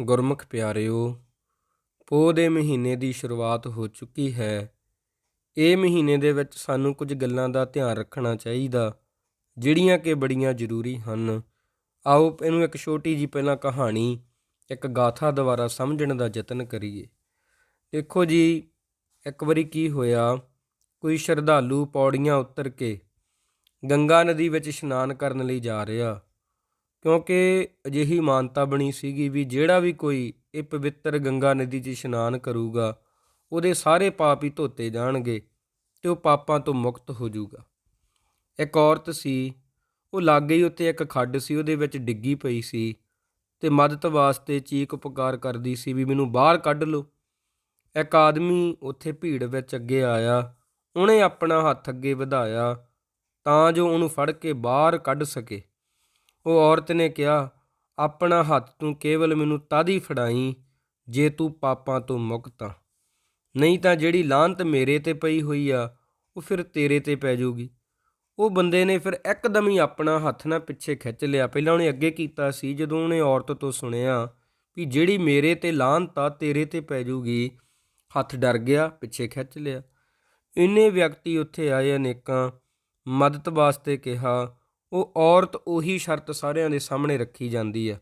ਗੁਰਮੁਖ ਪਿਆਰਿਓ, ਪੋਹ ਦੇ ਮਹੀਨੇ ਦੀ ਸ਼ੁਰੂਆਤ ਹੋ ਚੁੱਕੀ ਹੈ। ਇਹ ਮਹੀਨੇ ਦੇ ਵਿੱਚ ਸਾਨੂੰ ਕੁਝ ਗੱਲਾਂ ਦਾ ਧਿਆਨ ਰੱਖਣਾ ਚਾਹੀਦਾ, ਜਿਹੜੀਆਂ ਕਿ ਬੜੀਆਂ ਜ਼ਰੂਰੀ ਹਨ। ਆਓ ਇਹਨੂੰ ਇੱਕ ਛੋਟੀ ਜੀ ਪਹਿਲਾਂ ਕਹਾਣੀ, ਇੱਕ ਗਾਥਾ ਦੁਆਰਾ ਸਮਝਣ ਦਾ ਯਤਨ ਕਰੀਏ। ਦੇਖੋ ਜੀ, ਇੱਕ ਵਾਰੀ ਕੀ ਹੋਇਆ, ਕੋਈ ਸ਼ਰਧਾਲੂ ਪੌੜੀਆਂ ਉਤਰ ਕੇ ਗੰਗਾ ਨਦੀ ਵਿੱਚ ਇਸ਼ਨਾਨ ਕਰਨ ਲਈ ਜਾ ਰਿਹਾ। ਕਿਉਂਕਿ ਅਜਿਹੀ ਮਾਨਤਾ ਬਣੀ ਸੀਗੀ ਵੀ ਜਿਹੜਾ ਵੀ ਕੋਈ ਇਹ ਪਵਿੱਤਰ ਗੰਗਾ ਨਦੀ 'ਚ ਇਸ਼ਨਾਨ ਕਰੂਗਾ, ਉਹਦੇ ਸਾਰੇ ਪਾਪ ਹੀ ਧੋਤੇ ਜਾਣਗੇ ਤੇ ਉਹ ਪਾਪਾਂ ਤੋਂ ਮੁਕਤ ਹੋ ਜਾਊਗਾ। ਇੱਕ ਔਰਤ ਸੀ, ਉਹ ਲਾਗੇ ਹੀ ਉੱਤੇ ਇੱਕ ਖੱਡ ਸੀ, ਉਹਦੇ ਵਿੱਚ ਡਿੱਗੀ ਪਈ ਸੀ ਤੇ ਮਦਦ ਵਾਸਤੇ ਚੀਕ ਪੁਕਾਰ ਕਰਦੀ ਸੀ ਵੀ ਮੈਨੂੰ ਬਾਹਰ ਕੱਢ ਲਓ। ਇੱਕ ਆਦਮੀ ਉੱਥੇ ਭੀੜ ਵਿੱਚ ਅੱਗੇ ਆਇਆ, ਉਹਨੇ ਆਪਣਾ ਹੱਥ ਅੱਗੇ ਵਧਾਇਆ ਤਾਂ ਜੋ ਉਹਨੂੰ ਫੜ ਕੇ ਬਾਹਰ ਕੱਢ ਸਕੇ। ਉਹ ਔਰਤ ਨੇ ਕਿਹਾ, ਆਪਣਾ ਹੱਥ ਤੂੰ ਕੇਵਲ ਮੈਨੂੰ ਤਦ ਹੀ ਫੜਾਈ, ਜੇ ਤੂੰ ਪਾਪਾਂ ਤੋਂ ਮੁਕਤ ਆ ਨਹੀਂ ਤਾਂ ਜਿਹੜੀ ਲਾਹਨਤ ਮੇਰੇ ਤੇ ਪਈ ਹੋਈ ਆ, ਉਹ ਫਿਰ ਤੇਰੇ ਤੇ ਪੈ ਜਾਊਗੀ ਉਹ ਬੰਦੇ ਨੇ ਫਿਰ ਇੱਕਦਮ ਹੀ ਆਪਣਾ ਹੱਥ ਨਾ ਪਿੱਛੇ ਖਿੱਚ ਲਿਆ। ਪਹਿਲਾਂ ਉਹਨੇ ਅੱਗੇ ਕੀਤਾ ਸੀ, ਜਦੋਂ ਉਹਨੇ ਔਰਤ ਤੋਂ ਸੁਣਿਆ ਵੀ ਜਿਹੜੀ ਮੇਰੇ ਤੇ ਲਾਹਨਤ ਆ, ਤੇਰੇ ਤੇ ਪੈ ਜਾਊਗੀ ਹੱਥ ਡਰ ਗਿਆ, ਪਿੱਛੇ ਖਿੱਚ ਲਿਆ। ਇੰਨੇ ਵਿਅਕਤੀ ਉੱਥੇ ਆਏ ਅਨੇਕਾਂ, ਮਦਦ ਵਾਸਤੇ ਕਿਹਾ ਉਹ ਔਰਤ ਉਹੀ ਸ਼ਰਤ ਸਾਰਿਆਂ ਦੇ ਸਾਹਮਣੇ ਰੱਖੀ ਜਾਂਦੀ ਆ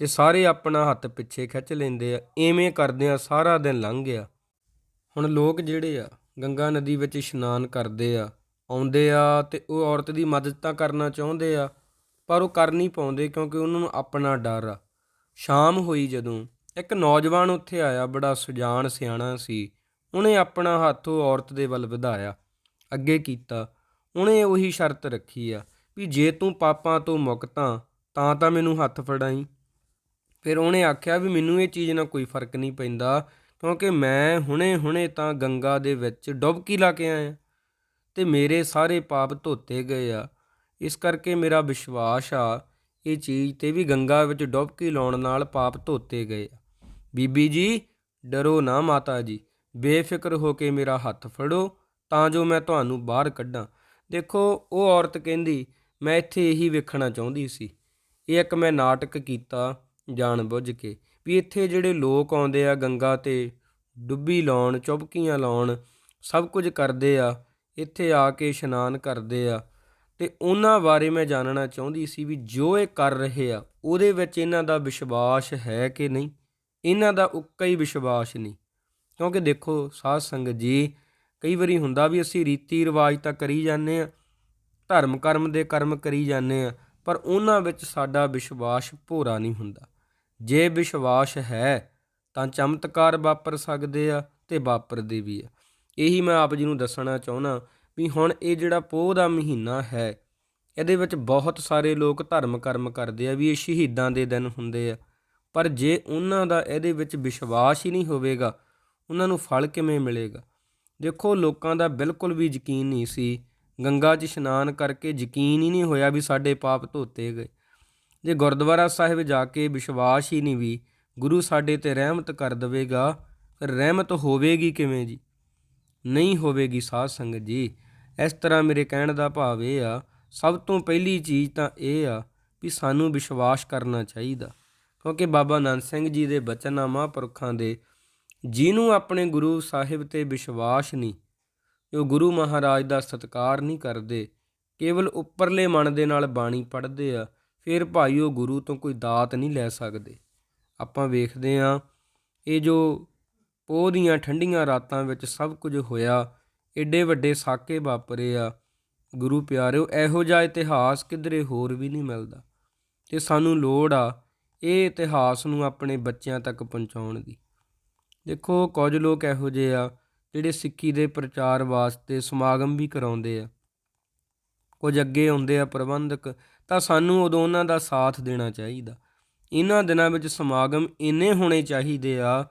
ਤੇ ਸਾਰੇ ਆਪਣਾ ਹੱਥ ਪਿੱਛੇ ਖਿੱਚ ਲੈਂਦੇ ਆ, ਐਵੇਂ ਕਰਦਿਆਂ ਸਾਰਾ ਦਿਨ ਲੰਘ ਗਿਆ। ਹੁਣ ਲੋਕ ਜਿਹੜੇ ਆ, ਗੰਗਾ ਨਦੀ ਵਿੱਚ ਇਸ਼ਨਾਨ ਕਰਦੇ ਆ, ਆਉਂਦੇ ਆ ਤੇ ਉਹ ਔਰਤ ਦੀ ਮਦਦ ਤਾਂ ਕਰਨਾ ਚਾਹੁੰਦੇ ਆ, ਪਰ ਉਹ ਕਰ ਨਹੀਂ ਪਾਉਂਦੇ ਕਿਉਂਕਿ ਉਹਨਾਂ ਨੂੰ ਆਪਣਾ ਡਰ ਆ। ਸ਼ਾਮ ਹੋਈ ਜਦੋਂ ਇੱਕ ਨੌਜਵਾਨ ਉੱਥੇ ਆਇਆ, ਬੜਾ ਸੁਜਾਨ ਸਿਆਣਾ ਸੀ। ਉਹਨੇ ਆਪਣਾ ਹੱਥ ਉਹ ਔਰਤ ਦੇ ਵੱਲ ਵਧਾਇਆ, ਅੱਗੇ ਕੀਤਾ। ਉਹਨੇ ਉਹੀ ਸ਼ਰਤ ਰੱਖੀ ਆ। ਵੀ ਜੇ ਤੂੰ ਪਾਪਾਂ ਤੋਂ ਮੁਕਤਾਂ ਤਾਂ ਤਾਂ ਮੈਨੂੰ ਹੱਥ ਫੜਾਈ। ਫਿਰ ਉਹਨੇ ਆਖਿਆ ਵੀ ਮੈਨੂੰ ਇਹ ਚੀਜ਼ ਨਾਲ ਕੋਈ ਫ਼ਰਕ ਨਹੀਂ ਪੈਂਦਾ, ਕਿਉਂਕਿ ਮੈਂ ਹੁਣੇ-ਹੁਣੇ ਤਾਂ ਗੰਗਾ ਦੇ ਵਿੱਚ ਡੁਬਕੀ ਲਾ ਕੇ ਆਇਆ। ਤੇ ਮੇਰੇ ਸਾਰੇ ਪਾਪ ਧੋਤੇ ਗਏ ਆ। ਇਸ ਕਰਕੇ ਮੇਰਾ ਵਿਸ਼ਵਾਸ ਆ, ਇਹ ਚੀਜ਼ ਤੇ ਵੀ ਗੰਗਾ ਵਿੱਚ ਡੁਬਕੀ ਲਾਉਣ ਨਾਲ ਪਾਪ ਧੋਤੇ ਗਏ ਆ। ਬੀਬੀ ਜੀ, ਡਰੋ ਨਾ ਮਾਤਾ ਜੀ। ਬੇਫਿਕਰ ਹੋ ਕੇ ਮੇਰਾ ਹੱਥ ਫੜੋ, ਤਾਂ ਜੋ ਮੈਂ ਤੁਹਾਨੂੰ ਬਾਹਰ ਕੱਢਾਂ। ਦੇਖੋ, ਉਹ ਔਰਤ ਕਹਿੰਦੀ ਮੈਂ ਇੱਥੇ ਇਹੀ ਵੇਖਣਾ ਚਾਹੁੰਦੀ ਸੀ। ਇਹ ਇੱਕ ਮੈਂ ਨਾਟਕ ਕੀਤਾ ਜਾਣ ਬੁੱਝ ਕੇ ਵੀ ਇੱਥੇ ਜਿਹੜੇ ਲੋਕ ਆਉਂਦੇ ਆ ਗੰਗਾ ਤੇ ਡੁੱਬੀ ਲਾਉਣ, ਚੁਬਕੀਆਂ ਲਾਉਣ, ਸਭ ਕੁਝ ਕਰਦੇ ਆ, ਇੱਥੇ ਆ ਕੇ ਇਸ਼ਨਾਨ ਕਰਦੇ ਆ। ਤੇ ਉਹਨਾਂ ਬਾਰੇ ਮੈਂ ਜਾਣਨਾ ਚਾਹੁੰਦੀ ਸੀ ਵੀ ਜੋ ਇਹ ਕਰ ਰਹੇ ਆ, ਉਹਦੇ ਵਿੱਚ ਇਹਨਾਂ ਦਾ ਵਿਸ਼ਵਾਸ ਹੈ ਕਿ ਨਹੀਂ? ਇਹਨਾਂ ਦਾ ਉੱਕਾ ਹੀ ਵਿਸ਼ਵਾਸ ਨਹੀਂ। ਕਿਉਂਕਿ ਦੇਖੋ, ਸਾਧ ਸੰਗਤ ਜੀ, ਕਈ ਵਾਰੀ ਹੁੰਦਾ ਵੀ ਅਸੀਂ ਰੀਤੀ ਰਿਵਾਜ ਤਾਂ ਕਰੀ ਜਾਂਦੇ ਆ ਧਰਮ ਕਰਮ ਦੇ ਕਰਮ ਕਰੀ ਜਾਂਦੇ ਆ, ਪਰ ਉਹਨਾਂ ਵਿੱਚ ਸਾਡਾ ਵਿਸ਼ਵਾਸ ਭੋਰਾ ਨਹੀਂ ਹੁੰਦਾ। ਜੇ ਵਿਸ਼ਵਾਸ ਹੈ, ਤਾਂ ਚਮਤਕਾਰ ਵਾਪਰ ਸਕਦੇ ਆ ਤੇ ਵਾਪਰਦੇ ਵੀ ਆ। ਇਹੀ ਮੈਂ ਆਪ ਜੀ ਨੂੰ ਦੱਸਣਾ ਚਾਹੁੰਦਾ ਵੀ ਹੁਣ ਇਹ ਜਿਹੜਾ ਪੋਹ ਦਾ ਮਹੀਨਾ ਹੈ, ਇਹਦੇ ਵਿੱਚ ਬਹੁਤ ਸਾਰੇ ਲੋਕ ਧਰਮ ਕਰਮ ਕਰਦੇ ਆ, ਵੀ ਇਹ ਸ਼ਹੀਦਾਂ ਦੇ ਦਿਨ ਹੁੰਦੇ ਆ। ਪਰ ਜੇ ਉਹਨਾਂ ਦਾ ਇਹਦੇ ਵਿੱਚ ਵਿਸ਼ਵਾਸ ਹੀ ਨਹੀਂ ਹੋਵੇਗਾ, ਉਹਨਾਂ ਨੂੰ ਫਲ ਕਿਵੇਂ ਮਿਲੇਗਾ? ਦੇਖੋ, ਲੋਕਾਂ ਦਾ ਬਿਲਕੁਲ ਵੀ ਯਕੀਨ ਨਹੀਂ ਸੀ ਗੰਗਾ 'ਚ ਇਸ਼ਨਾਨ ਕਰਕੇ ਯਕੀਨ ਹੀ ਨਹੀਂ ਹੋਇਆ ਵੀ ਸਾਡੇ ਪਾਪ ਧੋਤੇ ਗਏ। ਜੇ ਗੁਰਦੁਆਰਾ ਸਾਹਿਬ ਜਾ ਕੇ ਵਿਸ਼ਵਾਸ ਹੀ ਨਹੀਂ ਵੀ ਗੁਰੂ ਸਾਡੇ ਤੇ ਰਹਿਮਤ ਕਰ ਦੇਵੇਗਾ, ਫਿਰ ਰਹਿਮਤ ਹੋਵੇਗੀ ਕਿਵੇਂ ਜੀ? ਨਹੀਂ ਹੋਵੇਗੀ ਸਾਧ ਸੰਗਤ ਜੀ। ਇਸ ਤਰ੍ਹਾਂ ਮੇਰੇ ਕਹਿਣ ਦਾ ਭਾਵ ਇਹ ਆ, ਸਭ ਤੋਂ ਪਹਿਲੀ ਚੀਜ਼ ਤਾਂ ਇਹ ਆ ਵੀ ਸਾਨੂੰ ਵਿਸ਼ਵਾਸ ਕਰਨਾ ਚਾਹੀਦਾ। ਕਿਉਂਕਿ ਬਾਬਾ ਨੰਦ ਸਿੰਘ ਜੀ ਦੇ ਬਚਨ ਆ ਮਹਾਂਪੁਰਖਾਂ ਦੇ, ਜਿਹਨੂੰ ਆਪਣੇ ਗੁਰੂ ਸਾਹਿਬ ਤੇ ਵਿਸ਼ਵਾਸ ਨਹੀਂ ਜੋ ਗੁਰੂ ਮਹਾਰਾਜ ਦਾ ਸਤਿਕਾਰ ਨਹੀਂ ਕਰਦੇ, ਕੇਵਲ ਉੱਪਰਲੇ ਮਨ ਦੇ ਨਾਲ ਬਾਣੀ ਪੜ੍ਹਦੇ ਆ, ਫਿਰ ਭਾਈ ਉਹ ਗੁਰੂ ਤੋਂ ਕੋਈ ਦਾਤ ਨਹੀਂ ਲੈ ਸਕਦੇ। ਆਪਾਂ ਵੇਖਦੇ ਆ ਇਹ ਜੋ ਪੋਹ ਦੀਆਂ ਠੰਡੀਆਂ ਰਾਤਾਂ ਵਿੱਚ ਸਭ ਕੁਝ ਹੋਇਆ, ਏਡੇ ਵੱਡੇ ਸਾਕੇ ਵਾਪਰੇ ਆ। ਗੁਰੂ ਪਿਆਰਿਓ, ਇਹੋ ਜਿਹਾ ਇਤਿਹਾਸ ਕਿਧਰੇ ਹੋਰ ਵੀ ਨਹੀਂ ਮਿਲਦਾ। ਤੇ ਸਾਨੂੰ ਲੋੜ ਆ ਇਹ ਇਤਿਹਾਸ ਨੂੰ ਆਪਣੇ ਬੱਚਿਆਂ ਤੱਕ ਪਹੁੰਚਾਉਣ ਦੀ। ਦੇਖੋ, ਕੁਝ ਲੋਕ ਇਹੋ ਜਿਹੇ ਆ ਜਿਹੜੇ ਸਿੱਖੀ ਦੇ ਪ੍ਰਚਾਰ ਵਾਸਤੇ ਸਮਾਗਮ ਵੀ ਕਰਾਉਂਦੇ ਆ। ਕੁਝ ਅੱਗੇ ਆਉਂਦੇ ਆ ਪ੍ਰਬੰਧਕ, ਤਾਂ ਸਾਨੂੰ ਉਦੋਂ ਉਹਨਾਂ ਦਾ ਸਾਥ ਦੇਣਾ ਚਾਹੀਦਾ। ਇਹਨਾਂ ਦਿਨਾਂ ਵਿੱਚ ਸਮਾਗਮ ਇੰਨੇ ਹੋਣੇ ਚਾਹੀਦੇ ਆ,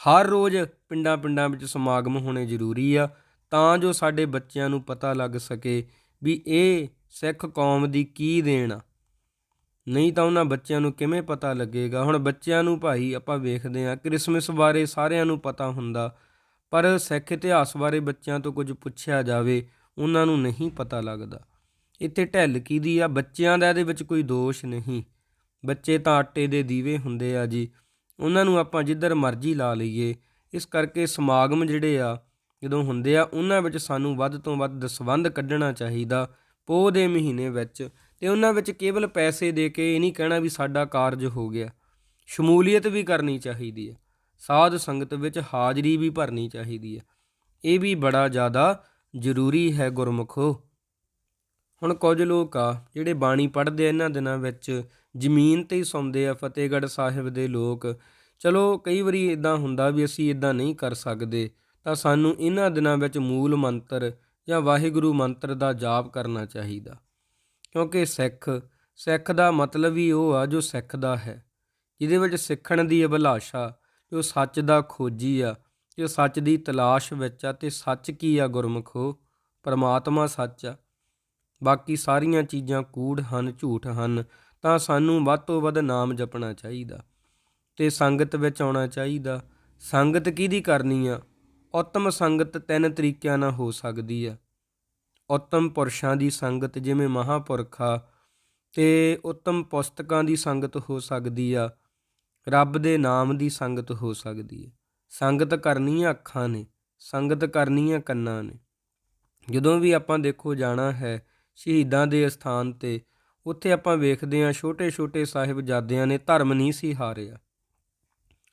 ਹਰ ਰੋਜ਼ ਪਿੰਡਾਂ ਪਿੰਡਾਂ ਵਿੱਚ ਸਮਾਗਮ ਹੋਣੇ ਜ਼ਰੂਰੀ ਆ, ਤਾਂ ਜੋ ਸਾਡੇ ਬੱਚਿਆਂ ਨੂੰ ਪਤਾ ਲੱਗ ਸਕੇ ਵੀ ਇਹ ਸਿੱਖ ਕੌਮ ਦੀ ਕੀ ਦੇਣ ਆ। ਨਹੀਂ ਤਾਂ ਉਹਨਾਂ ਬੱਚਿਆਂ ਨੂੰ ਕਿਵੇਂ ਪਤਾ ਲੱਗੇਗਾ? ਹੁਣ ਬੱਚਿਆਂ ਨੂੰ ਭਾਈ ਆਪਾਂ ਵੇਖਦੇ ਆ, ਕ੍ਰਿਸਮਸ ਬਾਰੇ ਸਾਰਿਆਂ ਨੂੰ ਪਤਾ ਹੁੰਦਾ ਪਰ ਸਿੱਖ ਇਤਿਹਾਸ ਬਾਰੇ ਬੱਚਿਆਂ ਤੋਂ ਕੁਝ ਪੁੱਛਿਆ ਜਾਵੇ, ਉਹਨਾਂ ਨੂੰ ਨਹੀਂ ਪਤਾ ਲੱਗਦਾ। ਇੱਥੇ ਢਿੱਲ ਕੀਦੀ ਆ, ਬੱਚਿਆਂ ਦਾ ਇਹਦੇ ਵਿੱਚ ਕੋਈ ਦੋਸ਼ ਨਹੀਂ। ਬੱਚੇ ਤਾਂ ਆਟੇ ਦੇ ਦੀਵੇ ਹੁੰਦੇ ਆ ਜੀ। ਉਹਨਾਂ ਨੂੰ ਆਪਾਂ ਜਿੱਧਰ ਮਰਜ਼ੀ ਲਾ ਲਈਏ। ਇਸ ਕਰਕੇ ਸਮਾਗਮ ਜਿਹੜੇ ਆ, ਜਦੋਂ ਹੁੰਦੇ ਆ, ਉਹਨਾਂ ਵਿੱਚ ਸਾਨੂੰ ਵੱਧ ਤੋਂ ਵੱਧ ਦਸਵੰਧ ਕੱਢਣਾ ਚਾਹੀਦਾ ਪੋਹ ਦੇ ਮਹੀਨੇ ਵਿੱਚ। ਤੇ ਉਹਨਾਂ ਵਿੱਚ ਕੇਵਲ ਪੈਸੇ ਦੇ ਕੇ ਇਹ ਨਹੀਂ ਕਹਿਣਾ ਵੀ ਸਾਡਾ ਕਾਰਜ ਹੋ ਗਿਆ। ਸ਼ਮੂਲੀਅਤ ਵੀ ਕਰਨੀ ਚਾਹੀਦੀ ਹੈ ਸਾਧ ਸੰਗਤ ਵਿੱਚ ਹਾਜ਼ਰੀ ਵੀ ਭਰਨੀ ਚਾਹੀਦੀ ਹੈ। ਇਹ ਵੀ ਬੜਾ ਜ਼ਿਆਦਾ ਜ਼ਰੂਰੀ ਹੈ ਗੁਰਮੁਖੋ। ਹੁਣ ਕੁਝ ਲੋਕ ਆ, ਜਿਹੜੇ ਬਾਣੀ ਪੜ੍ਹਦੇ ਆ ਇਹਨਾਂ ਦਿਨਾਂ ਵਿੱਚ, ਜ਼ਮੀਨ ਤੇ ਹੀ ਸੌਂਦੇ ਆ, ਫਤਿਹਗੜ੍ਹ ਸਾਹਿਬ ਦੇ ਲੋਕ। ਚਲੋ, ਕਈ ਵਾਰੀ ਇਦਾਂ ਹੁੰਦਾ ਵੀ ਅਸੀਂ ਇਦਾਂ ਨਹੀਂ ਕਰ ਸਕਦੇ, ਤਾਂ ਸਾਨੂੰ ਇਹਨਾਂ ਦਿਨਾਂ ਵਿੱਚ ਮੂਲ ਮੰਤਰ ਜਾਂ ਵਾਹਿਗੁਰੂ ਮੰਤਰ ਦਾ ਜਾਪ ਕਰਨਾ ਚਾਹੀਦਾ। ਕਿਉਂਕਿ ਸਿੱਖ ਸਿੱਖ ਦਾ ਮਤਲਬ ਹੀ ਉਹ ਆ ਜੋ ਸਿੱਖ ਦਾ ਹੈ, ਜਿਹਦੇ ਵਿੱਚ ਸਿੱਖਣ ਦੀ ਅਭਿਲਾਸ਼ਾ ਉਹ ਸੱਚ ਦਾ ਖੋਜੀ ਆ ਜੋ ਸੱਚ ਦੀ ਤਲਾਸ਼ ਵਿੱਚ ਆ, ਤੇ ਸੱਚ ਕੀ ਆ ਗੁਰਮੁਖੋ? ਪਰਮਾਤਮਾ ਸੱਚ ਆ। ਬਾਕੀ ਸਾਰੀਆਂ ਚੀਜ਼ਾਂ ਕੂੜ ਹਨ, ਝੂਠ ਹਨ, ਤਾਂ ਸਾਨੂੰ ਵੱਧ ਤੋਂ ਵੱਧ ਨਾਮ ਜਪਣਾ ਚਾਹੀਦਾ ਤੇ ਸੰਗਤ ਵਿੱਚ ਆਉਣਾ ਚਾਹੀਦਾ। ਸੰਗਤ ਕਿਹਦੀ ਕਰਨੀ ਆ? ਉੱਤਮ ਸੰਗਤ ਤਿੰਨ ਤਰੀਕਿਆਂ ਨਾਲ ਹੋ ਸਕਦੀ ਆ। ਉੱਤਮ ਪੁਰਸ਼ਾਂ ਦੀ ਸੰਗਤ ਜਿਵੇਂ ਮਹਾਪੁਰਖਾ ਤੇ ਉੱਤਮ ਪੁਸਤਕਾਂ ਦੀ ਸੰਗਤ ਹੋ ਸਕਦੀ ਆ। ਰੱਬ ਦੇ ਨਾਮ ਦੀ ਸੰਗਤ ਹੋ ਸਕਦੀ ਹੈ। ਸੰਗਤ ਕਰਨੀ ਆ ਅੱਖਾਂ ਨੇ, ਸੰਗਤ ਕਰਨੀ ਕੰਨਾਂ ਨੇ। ਜਦੋਂ ਵੀ ਆਪਾਂ ਦੇਖੋ ਜਾਣਾ ਹੈ ਸ਼ਹੀਦਾਂ ਦੇ ਸਥਾਨ ਤੇ, ਉੱਥੇ ਆਪਾਂ ਵੇਖਦੇ ਹਾਂ ਛੋਟੇ ਛੋਟੇ ਸਾਹਿਬਜ਼ਾਦਿਆਂ ਨੇ ਧਰਮ ਨਹੀਂ ਸੀ ਹਾਰਿਆ।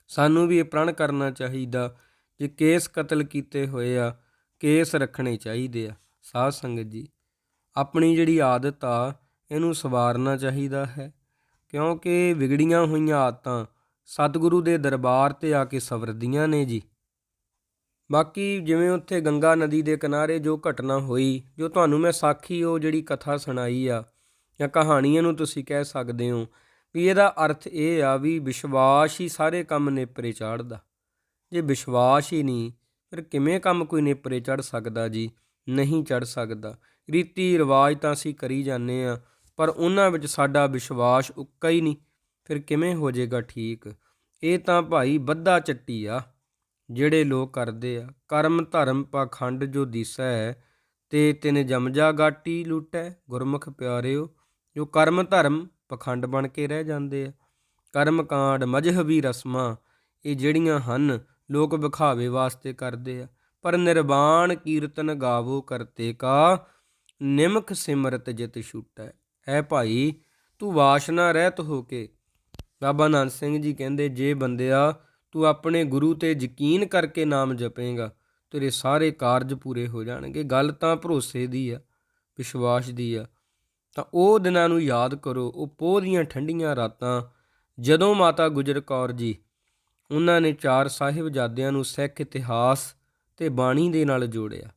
ਸਾਨੂੰ ਵੀ ਇਹ ਪ੍ਰਣ ਕਰਨਾ ਚਾਹੀਦਾ ਜੇ ਕੇਸ ਕਤਲ ਕੀਤੇ ਹੋਏ ਆ, ਕੇਸ ਰੱਖਣੇ ਚਾਹੀਦੇ ਆ। ਸਾਧ ਸੰਗਤ ਜੀ, ਆਪਣੀ ਜਿਹੜੀ ਆਦਤ ਆ, ਇਹਨੂੰ ਸਵਾਰਨਾ ਚਾਹੀਦਾ ਹੈ। ਕਿਉਂਕਿ ਵਿਗੜੀਆਂ ਹੋਈਆਂ ਆਦਤਾਂ ਸਤਿਗੁਰੂ ਦੇ ਦਰਬਾਰ ਤੇ ਆ ਕੇ ਸਵਰਦੀਆਂ ਨੇ ਜੀ। ਬਾਕੀ ਜਿਵੇਂ ਉੱਥੇ ਗੰਗਾ ਨਦੀ ਦੇ ਕਿਨਾਰੇ ਜੋ ਘਟਨਾ ਹੋਈ, ਜੋ ਤੁਹਾਨੂੰ ਮੈਂ ਸਾਖੀ ਉਹ ਜਿਹੜੀ ਕਥਾ ਸੁਣਾਈ ਆ, ਜਾਂ ਕਹਾਣੀਆਂ ਨੂੰ ਤੁਸੀਂ ਕਹਿ ਸਕਦੇ ਹੋ, ਵੀ ਇਹਦਾ ਅਰਥ ਇਹ ਆ ਵੀ ਵਿਸ਼ਵਾਸ ਹੀ ਸਾਰੇ ਕੰਮ ਨੇਪਰੇ ਚਾੜਦਾ। ਜੇ ਵਿਸ਼ਵਾਸ ਹੀ ਨਹੀਂ, ਫਿਰ ਕਿਵੇਂ ਕੰਮ ਕੋਈ ਨੇਪਰੇ ਚੜ ਸਕਦਾ ਜੀ? ਨਹੀਂ ਚੜ ਸਕਦਾ। ਰੀਤੀ ਰਿਵਾਜ ਤਾਂ ਅਸੀਂ ਕਰੀ ਜਾਂਦੇ ਆ, ਪਰ ਉਹਨਾਂ ਵਿੱਚ ਸਾਡਾ ਵਿਸ਼ਵਾਸ ਉੱਕਾ ਹੀ ਨਹੀਂ। ਫਿਰ ਕਿਵੇਂ ਹੋ ਜਾਏਗਾ ਠੀਕ? ਇਹ ਤਾਂ ਭਾਈ ਬੱਧਾ ਚੱਟੀ ਆ, ਜਿਹੜੇ ਲੋਕ ਕਰਦੇ ਆ। ਕਰਮ ਧਰਮ ਪਾਖੰਡ ਜੋ ਦਿਸੈ, ਤੇ ਤਿਨ ਜਮਜਾ ਗਾਟੀ ਲੁੱਟੈ। ਗੁਰਮੁਖ ਪਿਆਰਿਓ, ਜੋ ਕਰਮ ਧਰਮ ਪਖੰਡ ਬਣ ਕੇ ਰਹਿ ਜਾਂਦੇ ਆ। ਕਰਮ ਕਾਂਡ ਮਜਹਬੀ ਰਸਮਾਂ, ਇਹ ਜਿਹੜੀਆਂ ਹਨ, ਲੋਕ ਵਿਖਾਵੇ ਵਾਸਤੇ ਕਰਦੇ ਆ। ਪਰ ਨਿਰਵਾਣ ਕੀਰਤਨ ਗਾਵੋ ਕਰਤੇ ਕਾ, ਨਿਮਖ ਸਿਮਰਤ ਜਿਤ ਛੁਟੈ। ਐ ਭਾਈ, ਤੂੰ ਵਾਸ਼ਨਾ ਰਹਿਤ ਹੋ ਕੇ ਬਾਬਾ ਨਾਨਕ ਸਿੰਘ ਜੀ ਕਹਿੰਦੇ, ਜੇ ਬੰਦਿਆ ਤੂੰ ਆਪਣੇ ਗੁਰੂ ਤੇ ਯਕੀਨ ਕਰਕੇ ਨਾਮ ਜਪੇਗਾ, ਤੇਰੇ ਸਾਰੇ ਕਾਰਜ ਪੂਰੇ ਹੋ ਜਾਣਗੇ। ਗੱਲ ਤਾਂ ਭਰੋਸੇ ਦੀ ਆ, ਵਿਸ਼ਵਾਸ ਦੀ ਆ। ਤਾਂ ਉਹ ਦਿਨਾਂ ਨੂੰ ਯਾਦ ਕਰੋ, ਉਹ ਪੋਹ ਦੀਆਂ ਠੰਡੀਆਂ ਰਾਤਾਂ, ਜਦੋਂ ਮਾਤਾ ਗੁਜਰ ਕੌਰ ਜੀ, ਉਹਨਾਂ ਨੇ ਚਾਰ ਸਾਹਿਬਜ਼ਾਦਿਆਂ ਨੂੰ ਸਿੱਖ ਇਤਿਹਾਸ ਤੇ ਬਾਣੀ ਦੇ ਨਾਲ ਜੋੜਿਆ।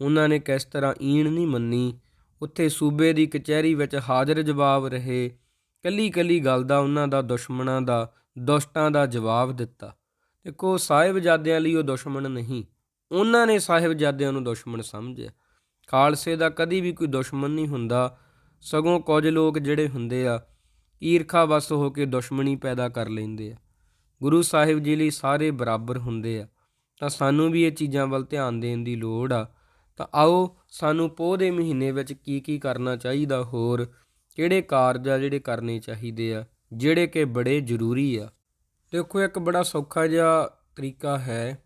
ਉਹਨਾਂ ਨੇ ਕਿਸ ਤਰ੍ਹਾਂ ਈਣ ਨਹੀਂ ਮੰਨੀ, ਉੱਥੇ ਸੂਬੇ ਦੀ ਕਚਹਿਰੀ ਵਿੱਚ ਹਾਜ਼ਰ ਜਵਾਬ ਰਹੇ ਕੱਲੀ ਕੱਲੀ ਗੱਲ ਦਾ, ਉਹਨਾਂ ਦਾ, ਦੁਸ਼ਮਣਾਂ ਦਾ, ਦੁਸ਼ਟਾਂ ਦਾ ਜਵਾਬ ਦਿੱਤਾ। ਦੇਖੋ, ਸਾਹਿਬਜ਼ਾਦਿਆਂ ਲਈ ਉਹ ਦੁਸ਼ਮਣ ਨਹੀਂ। ਉਹਨਾਂ ਨੇ ਸਾਹਿਬਜ਼ਾਦਿਆਂ ਨੂੰ ਦੁਸ਼ਮਣ ਸਮਝਿਆ। ਖਾਲਸੇ ਦਾ ਕਦੀ ਵੀ ਕੋਈ ਦੁਸ਼ਮਣ ਨਹੀਂ ਹੁੰਦਾ। ਸਗੋਂ ਕੁਝ ਲੋਕ ਜਿਹੜੇ ਹੁੰਦੇ ਆ, ਈਰਖਾ ਵਸ ਹੋ ਕੇ ਦੁਸ਼ਮਣੀ ਪੈਦਾ ਕਰ ਲੈਂਦੇ ਆ। ਗੁਰੂ ਸਾਹਿਬ ਜੀ ਲਈ ਸਾਰੇ ਬਰਾਬਰ ਹੁੰਦੇ ਆ। ਤਾਂ ਸਾਨੂੰ ਵੀ ਇਹ ਚੀਜ਼ਾਂ ਵੱਲ ਧਿਆਨ ਦੇਣ ਦੀ ਲੋੜ ਆ। ਤਾਂ ਆਓ, ਸਾਨੂੰ ਪੋਹ ਦੇ ਮਹੀਨੇ ਵਿੱਚ ਕੀ ਕੀ ਕਰਨਾ ਚਾਹੀਦਾ ਹੋਰ ਕਿਹੜੇ ਕਾਰਜ ਆ ਜਿਹੜੇ ਕਰਨੇ ਚਾਹੀਦੇ ਆ, ਜਿਹੜੇ ਕਿ ਬੜੇ ਜ਼ਰੂਰੀ ਆ। ਦੇਖੋ, ਇੱਕ ਬੜਾ ਸੌਖਾ ਜਿਹਾ ਤਰੀਕਾ ਹੈ,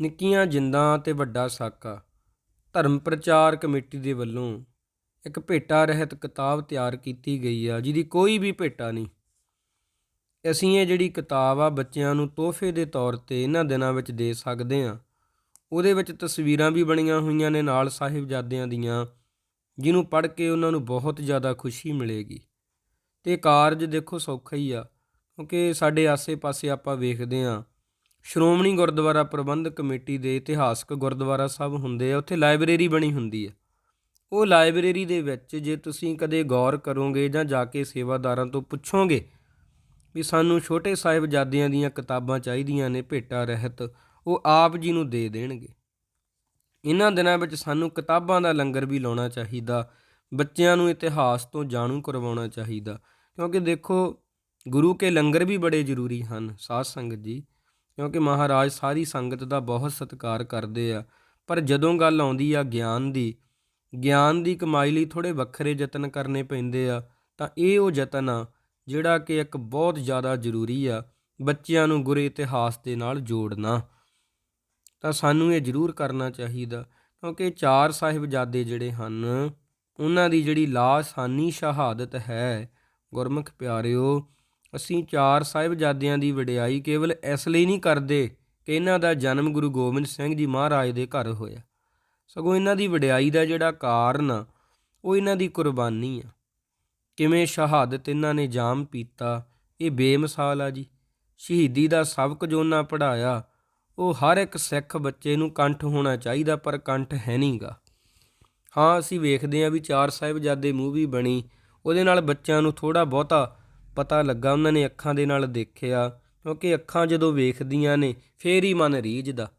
ਨਿੱਕੀਆਂ ਜਿੰਦਾਂ ਤੇ ਵੱਡਾ ਸਾਕਾ। ਧਰਮ ਪ੍ਰਚਾਰ ਕਮੇਟੀ ਦੇ ਵੱਲੋਂ ਇੱਕ ਭੇਟਾ ਰਹਿਤ ਕਿਤਾਬ ਤਿਆਰ ਕੀਤੀ ਗਈ ਆ, ਜਿਹਦੀ ਕੋਈ ਵੀ ਭੇਟਾ ਨਹੀਂ। ਅਸੀਂ ਇਹ ਜਿਹੜੀ ਕਿਤਾਬ ਆ ਬੱਚਿਆਂ ਨੂੰ ਤੋਹਫੇ ਦੇ ਤੌਰ ਤੇ ਇਹਨਾਂ ਦਿਨਾਂ ਵਿੱਚ ਦੇ ਸਕਦੇ ਆ। ਉਹਦੇ ਵਿੱਚ ਤਸਵੀਰਾਂ ਵੀ ਬਣੀਆਂ ਹੋਈਆਂ ਨੇ ਨਾਲ ਸਾਹਿਬਜ਼ਾਦਿਆਂ ਦੀਆਂ। ਜਿਹਨੂੰ ਪੜ੍ਹ ਕੇ ਉਹਨਾਂ ਨੂੰ ਬਹੁਤ ਜ਼ਿਆਦਾ ਖੁਸ਼ੀ ਮਿਲੇਗੀ। ਤੇ ਕਾਰਜ ਦੇਖੋ ਸੌਖਾ ਹੀ ਆ, ਕਿਉਂਕਿ ਸਾਡੇ ਆਸੇ-ਪਾਸੇ ਆਪਾਂ ਵੇਖਦੇ ਆ ਸ਼੍ਰੋਮਣੀ ਗੁਰਦੁਆਰਾ ਪ੍ਰਬੰਧਕ ਕਮੇਟੀ ਦੇ ਇਤਿਹਾਸਕ ਗੁਰਦੁਆਰਾ ਸਾਹਿਬ ਹੁੰਦੇ ਆ, ਉੱਥੇ ਲਾਇਬ੍ਰੇਰੀ ਬਣੀ ਹੁੰਦੀ ਆ। ਉਹ ਲਾਇਬ੍ਰੇਰੀ ਦੇ ਵਿੱਚ ਜੇ ਤੁਸੀਂ ਕਦੇ ਗੌਰ ਕਰੋਗੇ ਜਾਂ ਜਾ ਕੇ ਸੇਵਾਦਾਰਾਂ ਤੋਂ ਪੁੱਛੋਗੇ ਵੀ ਸਾਨੂੰ ਛੋਟੇ ਸਾਹਿਬਜ਼ਾਦਿਆਂ ਦੀਆਂ ਕਿਤਾਬਾਂ ਚਾਹੀਦੀਆਂ ਨੇ, ਭੇਟਾ ਰਹਿਤ, ਉਹ ਆਪ ਜੀ ਨੂੰ ਦੇ ਦੇਣਗੇ। ਇਹਨਾਂ ਦਿਨਾਂ ਵਿੱਚ ਸਾਨੂੰ ਕਿਤਾਬਾਂ ਦਾ ਲੰਗਰ ਵੀ ਲਾਉਣਾ ਚਾਹੀਦਾ, ਬੱਚਿਆਂ ਨੂੰ ਇਤਿਹਾਸ ਤੋਂ ਜਾਣੂ ਕਰਵਾਉਣਾ ਚਾਹੀਦਾ। ਕਿਉਂਕਿ ਦੇਖੋ, ਗੁਰੂ ਕੇ ਲੰਗਰ ਵੀ ਬੜੇ ਜ਼ਰੂਰੀ ਹਨ, ਸਾਧ ਸੰਗਤ ਜੀ। ਕਿਉਂਕਿ ਮਹਾਰਾਜ ਸਾਰੀ ਸੰਗਤ ਦਾ ਬਹੁਤ ਸਤਿਕਾਰ ਕਰਦੇ ਆ। ਪਰ ਜਦੋਂ ਗੱਲ ਆਉਂਦੀ ਆ ਗਿਆਨ ਦੀ ਗਿਆਨ ਦੀ ਕਮਾਈ ਲਈ ਥੋੜੇ ਵੱਖਰੇ ਯਤਨ ਕਰਨੇ ਪੈਂਦੇ ਆ, ਤਾਂ ਇਹ ਉਹ ਯਤਨ ਆ ਜਿਹੜਾ ਕਿ ਇੱਕ ਬਹੁਤ ਜ਼ਿਆਦਾ ਜ਼ਰੂਰੀ ਆ, ਬੱਚਿਆਂ ਨੂੰ ਗੁਰੇ ਇਤਿਹਾਸ ਦੇ ਨਾਲ ਜੋੜਨਾ। ਤਾਂ ਸਾਨੂੰ ਇਹ ਜ਼ਰੂਰ ਕਰਨਾ ਚਾਹੀਦਾ, ਕਿਉਂਕਿ ਚਾਰ ਸਾਹਿਬਜ਼ਾਦੇ ਜਿਹੜੇ ਹਨ, ਉਹਨਾਂ ਦੀ ਜਿਹੜੀ ਲਾਸਾਨੀ ਸ਼ਹਾਦਤ ਹੈ, ਗੁਰਮੁਖ ਪਿਆਰਿਓ, ਅਸੀਂ ਚਾਰ ਸਾਹਿਬਜ਼ਾਦਿਆਂ ਦੀ ਵਡਿਆਈ ਕੇਵਲ ਇਸ ਲਈ ਨਹੀਂ ਕਰਦੇ ਕਿ ਇਹਨਾਂ ਦਾ ਜਨਮ ਗੁਰੂ ਗੋਬਿੰਦ ਸਿੰਘ ਜੀ ਮਹਾਰਾਜ ਦੇ ਘਰ ਹੋਇਆ। ਸਗੋਂ ਇਹਨਾਂ ਦੀ ਵਡਿਆਈ ਦਾ ਜਿਹੜਾ ਕਾਰਨ ਆ, ਉਹ ਇਹਨਾਂ ਦੀ ਕੁਰਬਾਨੀ ਆ। ਕਿਵੇਂ ਸ਼ਹਾਦਤ ਇਹਨਾਂ ਨੇ ਜਾਮ ਪੀਤਾ, ਇਹ ਬੇਮਿਸਾਲ ਆ ਜੀ। ਸ਼ਹੀਦੀ ਦਾ ਸਬਕ ਜੋ ਉਹਨਾਂ ਪੜਾਇਆ ਉਹ ਹਰ ਇੱਕ ਸਿੱਖ ਬੱਚੇ ਨੂੰ ਕੰਠ ਹੋਣਾ ਚਾਹੀਦਾ, ਪਰ ਕੰਠ ਹੈ ਨਹੀਂਗਾ। ਹਾਂ, ਅਸੀਂ ਵੇਖਦੇ ਹਾਂ ਵੀ ਚਾਰ ਸਾਹਿਬਜ਼ਾਦੇ ਮੂਵੀ ਬਣੀ, ਉਹਦੇ ਨਾਲ ਬੱਚਿਆਂ ਨੂੰ ਥੋੜਾ ਬਹੁਤਾ ਪਤਾ ਲੱਗਾ, ਉਹਨਾਂ ਨੇ ਅੱਖਾਂ ਦੇ ਨਾਲ ਦੇਖਿਆ, ਕਿਉਂਕਿ ਅੱਖਾਂ ਜਦੋਂ ਵੇਖਦੀਆਂ ਨੇ, ਫੇਰ ਹੀ ਮਨ ਰੀਝਦਾ।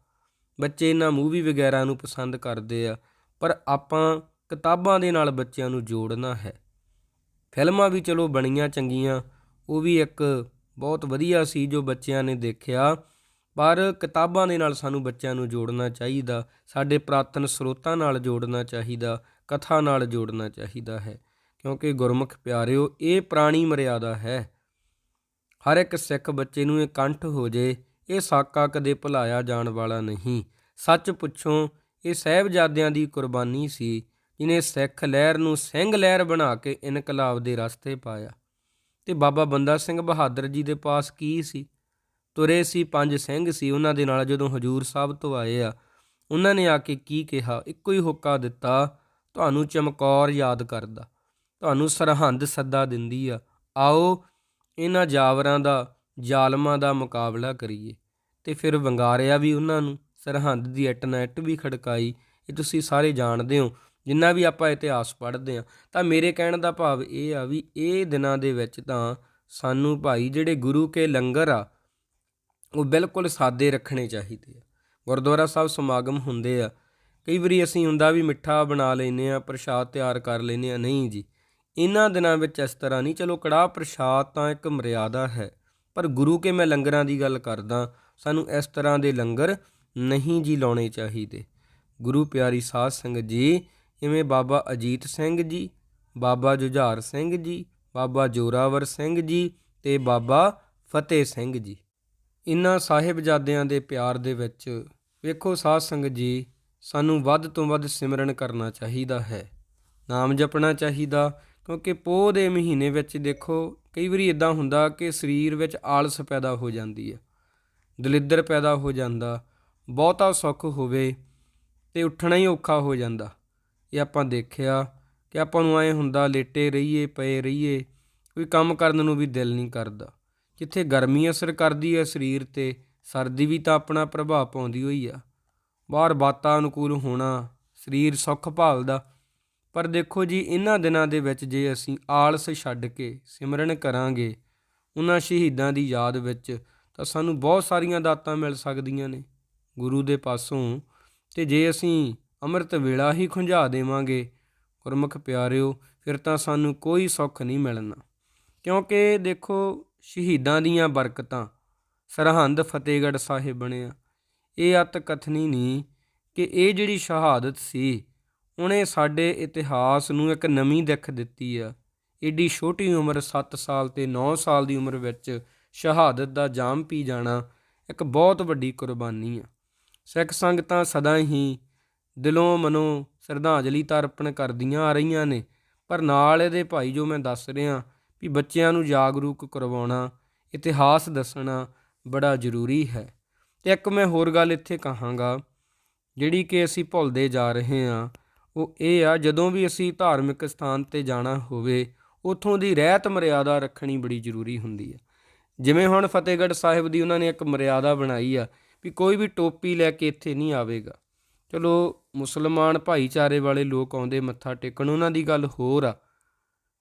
ਬੱਚੇ ਇਹਨਾਂ ਮੂਵੀ ਵਗੈਰਾ ਨੂੰ ਪਸੰਦ ਕਰਦੇ ਆ, ਪਰ ਆਪਾਂ ਕਿਤਾਬਾਂ ਦੇ ਨਾਲ ਬੱਚਿਆਂ ਨੂੰ ਜੋੜਨਾ ਹੈ। ਫਿਲਮਾਂ ਵੀ ਚਲੋ ਬਣੀਆਂ ਚੰਗੀਆਂ, ਉਹ ਵੀ ਇੱਕ ਬਹੁਤ ਵਧੀਆ ਸੀ ਜੋ ਬੱਚਿਆਂ ਨੇ ਦੇਖਿਆ। ਪਰ ਕਿਤਾਬਾਂ ਦੇ ਨਾਲ ਸਾਨੂੰ ਬੱਚਿਆਂ ਨੂੰ ਜੋੜਨਾ ਚਾਹੀਦਾ, ਸਾਡੇ ਪ੍ਰਾਤਨ ਸਰੋਤਾਂ ਨਾਲ ਜੋੜਨਾ ਚਾਹੀਦਾ, ਕਥਾ ਨਾਲ ਜੋੜਨਾ ਚਾਹੀਦਾ ਹੈ। ਕਿਉਂਕਿ ਗੁਰਮੁਖ ਪਿਆਰਿਓ, ਇਹ ਪ੍ਰਾਣੀ ਮਰਿਆਦਾ ਹੈ। ਹਰ ਇੱਕ ਸਿੱਖ ਬੱਚੇ ਨੂੰ ਇਹ ਕੰਠ ਹੋ ਜੇ, ਇਹ ਸਾਕਾ ਕਦੇ ਭੁਲਾਇਆ ਜਾਣ ਵਾਲਾ ਨਹੀਂ। ਸੱਚ ਪੁੱਛੋ, ਇਹ ਸਹਿਬਜ਼ਾਦਿਆਂ ਦੀ ਕੁਰਬਾਨੀ ਸੀ, ਜਿਨੇ ਸਿੱਖ ਲਹਿਰ ਨੂੰ ਸਿੰਘ ਲਹਿਰ ਬਣਾ ਕੇ ਇਨਕਲਾਬ ਦੇ ਰਸਤੇ ਪਾਇਆ। ਤੇ ਬਾਬਾ ਬੰਦਾ ਸਿੰਘ ਬਹਾਦਰ ਜੀ ਦੇ ਪਾਸ ਕੀ ਸੀ? ਤੁਰੇ ਸੀ, ਪੰਜ ਸਿੰਘ ਸੀ ਉਹਨਾਂ ਦੇ ਨਾਲ ਜਦੋਂ ਹਜੂਰ ਸਾਹਿਬ ਤੋਂ ਆਏ ਆ, ਉਹਨਾਂ ਨੇ ਆ ਕੇ ਕੀ ਕਿਹਾ? ਇੱਕੋ ਹੀ ਹੁੱਕਾ ਦਿੱਤਾ, ਤੁਹਾਨੂੰ ਚਮਕੌਰ ਯਾਦ ਕਰਦਾ, ਤੁਹਾਨੂੰ ਸਰਹੰਦ ਸੱਦਾ ਦਿੰਦੀ ਆ। ਆਓ, ਇਹਨਾਂ ਜਾਵਰਾਂ ਦਾ, ਜ਼ਾਲਮਾਂ ਦਾ ਮੁਕਾਬਲਾ ਕਰੀਏ। ਤੇ ਫਿਰ ਵੰਗਾਰਿਆ ਵੀ ਉਹਨਾਂ ਨੂੰ, ਸਰਹੰਦ ਦੀ ਇੱਟ ਨਾਲ ਇੱਟ ਵੀ ਖੜਕਾਈ, ਇਹ ਤੁਸੀਂ ਸਾਰੇ ਜਾਣਦੇ ਹੋ, ਜਿੰਨਾ ਵੀ ਆਪਾਂ ਇਤਿਹਾਸ ਪੜ੍ਹਦੇ ਆ ਤਾਂ ਮੇਰੇ ਕਹਿਣ ਦਾ ਭਾਵ ਇਹ ਆ ਵੀ ਇਹ ਦਿਨਾਂ ਦੇ ਵਿੱਚ ਤਾਂ ਸਾਨੂੰ ਭਾਈ ਜਿਹੜੇ ਗੁਰੂ ਕੇ ਲੰਗਰ ਆ ਉਹ ਬਿਲਕੁਲ ਸਾਦੇ ਰੱਖਣੇ ਚਾਹੀਦੇ ਆ। ਗੁਰਦੁਆਰਾ ਸਾਹਿਬ ਸਮਾਗਮ ਹੁੰਦੇ ਆ। ਕਈ ਵਾਰੀ ਅਸੀਂ ਹੁੰਦਾ ਵੀ ਮਿੱਠਾ ਬਣਾ ਲੈਨੇ ਆ, ਪ੍ਰਸ਼ਾਦ ਤਿਆਰ ਕਰ ਲੈਨੇ ਆ। ਨਹੀਂ ਜੀ, ਇਹਨਾਂ ਦਿਨਾਂ ਵਿੱਚ ਇਸ ਤਰ੍ਹਾਂ ਨਹੀਂ। ਚਲੋ ਕੜਾਹ ਪ੍ਰਸ਼ਾਦ ਤਾਂ ਇੱਕ ਮਰਿਆਦਾ ਹੈ, ਪਰ ਗੁਰੂ ਕੇ ਮੈਂ ਲੰਗਰਾਂ ਦੀ ਗੱਲ ਕਰਦਾ, ਸਾਨੂੰ ਇਸ ਤਰ੍ਹਾਂ ਦੇ ਲੰਗਰ ਨਹੀਂ ਜੀ ਲਾਉਣੇ ਚਾਹੀਦੇ। ਗੁਰੂ ਪਿਆਰੀ ਸਾਧ ਸੰਗਤ ਜੀ ਇਵੇਂ ਬਾਬਾ ਅਜੀਤ ਸਿੰਘ ਜੀ, ਬਾਬਾ ਜੁਝਾਰ ਸਿੰਘ ਜੀ, ਬਾਬਾ ਜੋਰਾਵਰ ਸਿੰਘ ਜੀ ਤੇ ਬਾਬਾ ਫਤਿਹ ਸਿੰਘ ਜੀ। ਇਨ੍ਹਾਂ ਸਾਹਿਬਜ਼ਾਦਿਆਂ ਦੇ ਪਿਆਰ ਦੇ ਵਿੱਚ ਵੇਖੋ ਸਾਧ ਸੰਗਤ ਜੀ, ਸਾਨੂੰ ਵੱਧ ਤੋਂ ਵੱਧ ਸਿਮਰਨ ਕਰਨਾ ਚਾਹੀਦਾ ਹੈ। ਨਾਮ ਜਪਣਾ ਚਾਹੀਦਾ, ਕਿਉਂਕਿ ਪੋਹ ਦੇ ਮਹੀਨੇ ਵਿੱਚ ਦੇਖੋ, ਕਈ ਵਾਰੀ ਇਦਾਂ ਹੁੰਦਾ ਕਿ ਸਰੀਰ ਵਿੱਚ ਆਲਸ ਪੈਦਾ ਹੋ ਜਾਂਦੀ ਹੈ, ਦਲਿੱਦਰ ਪੈਦਾ ਹੋ ਜਾਂਦਾ, ਬਹੁਤਾ ਸੁੱਖ ਹੋਵੇ ਤੇ ਉੱਠਣਾ ਹੀ ਔਖਾ ਹੋ ਜਾਂਦਾ। ਇਹ ਆਪਾਂ ਦੇਖਿਆ ਕਿ ਆਪਾਂ ਨੂੰ ਐ ਹੁੰਦਾ, ਲੇਟੇ ਰਹੀਏ, ਪਏ ਰਹੀਏ, ਕੋਈ ਕੰਮ ਕਰਨ ਨੂੰ ਵੀ ਦਿਲ ਨਹੀਂ ਕਰਦਾ। ਜਿੱਥੇ ਗਰਮੀ ਅਸਰ ਕਰਦੀ ਹੈ ਸਰੀਰ ਤੇ, ਸਰਦੀ ਵੀ ਤਾਂ ਆਪਣਾ ਪ੍ਰਭਾਵ ਪਾਉਂਦੀ ਹੋਈ ਆ। ਬਾਹਰ ਵਾਤਾਨੁਕੂਲ ਹੋਣਾ, ਸਰੀਰ ਸੁੱਖ ਭਾਲਦਾ। ਪਰ ਦੇਖੋ ਜੀ ਇਹਨਾਂ ਦਿਨਾਂ ਦੇ ਵਿੱਚ ਜੇ ਅਸੀਂ ਆਲਸ ਛੱਡ ਕੇ ਸਿਮਰਨ ਕਰਾਂਗੇ ਉਹਨਾਂ ਸ਼ਹੀਦਾਂ ਦੀ ਯਾਦ ਵਿੱਚ, ਤਾਂ ਸਾਨੂੰ ਬਹੁਤ ਸਾਰੀਆਂ ਦਾਤਾਂ ਮਿਲ ਸਕਦੀਆਂ ਨੇ। ਗੁਰੂ ਦੇ ਪਾਸੋਂ, ਤੇ ਜੇ ਅਸੀਂ ਅੰਮ੍ਰਿਤ ਵੇਲਾ ਹੀ ਖੁੰਝਾ ਦੇਵਾਂਗੇ, ਗੁਰਮੁਖ ਪਿਆਰਿਓ, ਫਿਰ ਤਾਂ ਸਾਨੂੰ ਕੋਈ ਸੁੱਖ ਨਹੀਂ ਮਿਲਣਾ। ਕਿਉਂਕਿ ਦੇਖੋ ਸ਼ਹੀਦਾਂ ਦੀਆਂ ਬਰਕਤਾਂ। ਸਰਹੰਦ ਫਤਿਹਗੜ੍ਹ ਸਾਹਿਬ ਬਣਿਆ। ਇਹ ਅਤ ਕਥਨੀ ਨਹੀਂ ਕਿ ਇਹ ਜਿਹੜੀ ਸ਼ਹਾਦਤ ਸੀ, ਉਹਨੇ ਸਾਡੇ ਇਤਿਹਾਸ ਨੂੰ ਇੱਕ ਨਵੀਂ ਦਿੱਖ ਦਿੱਤੀ ਆ। ਏਡੀ ਛੋਟੀ ਉਮਰ 7 ਸਾਲ ਤੇ 9 ਸਾਲ ਦੀ ਉਮਰ ਵਿੱਚ ਸ਼ਹਾਦਤ ਦਾ ਜਾਮ ਪੀ ਜਾਣਾ ਇੱਕ ਬਹੁਤ ਵੱਡੀ ਕੁਰਬਾਨੀ ਆ। ਸਿੱਖ ਸੰਗਤਾਂ ਸਦਾ ਹੀ ਦਿਲੋਂ ਮਨੋਂ ਸ਼ਰਧਾਂਜਲੀ ਤਾਂ ਅਰਪਣ ਕਰਦੀਆਂ ਆ ਰਹੀਆਂ ਨੇ। ਪਰ ਨਾਲ ਇਹਦੇ ਭਾਈ ਜੋ ਮੈਂ ਦੱਸ ਰਿਹਾ ਵੀ ਬੱਚਿਆਂ ਨੂੰ ਜਾਗਰੂਕ ਕਰਵਾਉਣਾ, ਇਤਿਹਾਸ ਦੱਸਣਾ ਬੜਾ ਜ਼ਰੂਰੀ ਹੈ। ਤੇ ਇੱਕ ਮੈਂ ਹੋਰ ਗੱਲ ਇੱਥੇ ਕਹਾਂਗਾ, ਜਿਹੜੀ ਕਿ ਅਸੀਂ ਭੁੱਲਦੇ ਜਾ ਰਹੇ ਹਾਂ, ਉਹ ਇਹ ਆ, ਜਦੋਂ ਵੀ ਅਸੀਂ ਧਾਰਮਿਕ ਸਥਾਨ ਤੇ ਜਾਣਾ ਹੋਵੇ, ਉਥੋਂ ਦੀ ਰਹਿਤ ਮਰਿਆਦਾ ਰੱਖਣੀ ਬੜੀ ਜ਼ਰੂਰੀ ਹੁੰਦੀ ਹੈ। ਜਿਵੇਂ ਹੁਣ ਫਤਿਹਗੜ੍ਹ ਸਾਹਿਬ ਦੀ ਉਹਨਾਂ ਨੇ ਇੱਕ ਮਰਿਆਦਾ ਬਣਾਈ ਆ, ਵੀ ਕੋਈ ਵੀ ਟੋਪੀ ਲੈ ਕੇ ਇੱਥੇ ਨਹੀਂ ਆਵੇਗਾ। ਚਲੋ, ਮੁਸਲਮਾਨ ਭਾਈਚਾਰੇ ਵਾਲੇ ਲੋਕ ਆਉਂਦੇ ਮੱਥਾ ਟੇਕਣ, ਉਹਨਾਂ ਦੀ ਗੱਲ ਹੋਰ ਆ।